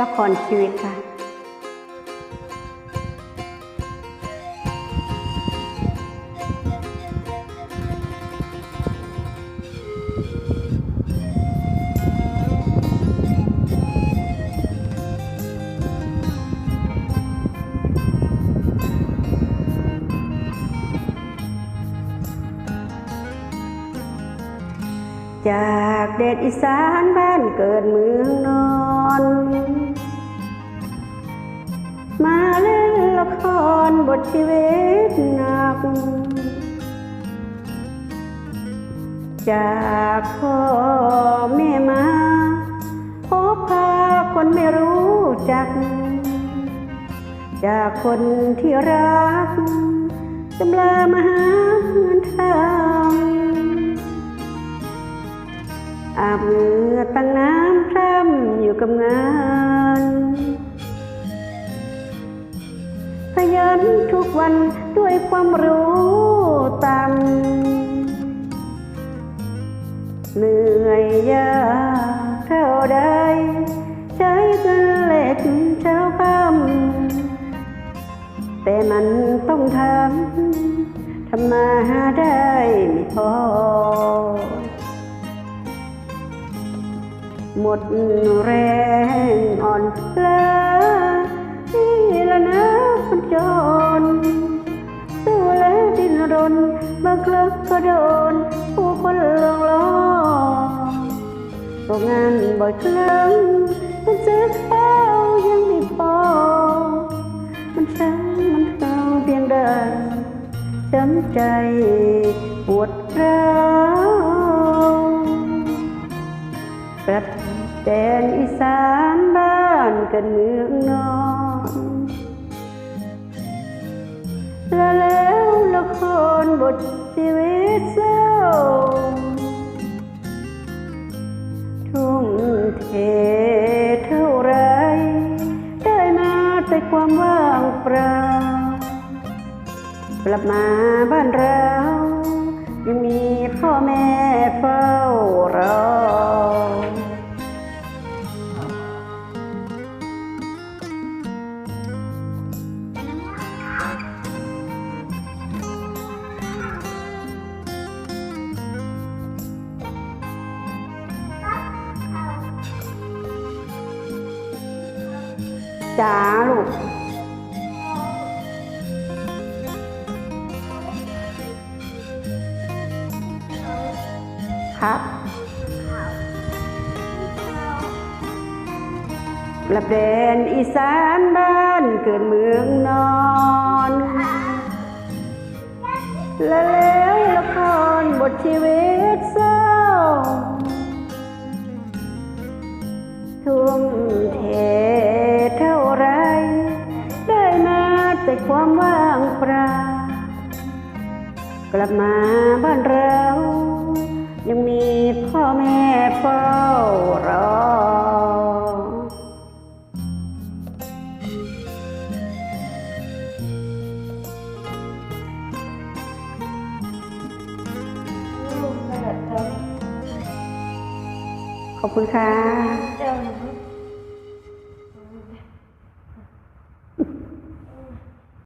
ละครชีวิตค่ะ จากเดชอีสานบ้านเกิดเมืองนอน มาเล่นละครบทชีวิตหนัก จากพ่อแม่มาพบพาคนไม่รู้จัก จากคนที่รักจำลามาหาเงินทาง อาบเหงื่อตั้งน้ำพร่ำอยู่กับงานพยันทุกวันด้วยความรู้ตามเหนื่อยยากเท่าใดใช้เงินเล็กเช้าค่ำแต่มันต้องทำทำมาหาได้ไม่พอ หมดแรงอ่อนล้านี่ละนะคนจนสู้และดิ้นรนบางครั้งก็โดน ผู้คนลงล้อก็งานบ่อยครั้งมันเจอข้าวยังไม่พอ มันช้ามันเท่าเพียงใดจำใจปวดร้าว กลับแดนอีสานบ้านกันเมืองนอนและแล้วละครบทชีวิตเศร้าทุ่มเทเท่าไร ได้มาแต่ความว่างเปล่า กลับมาบ้านเรา จ้าลูกครับกลับแดนอีสานบ้านเกิดเมืองนอนและแล้วละครบทชีวิตเศร้าทุ่มเท ความว่างเปล่ากลับมาบ้านเรา ยังมีพ่อแม่เฝ้ารอ ขอบคุณค่ะ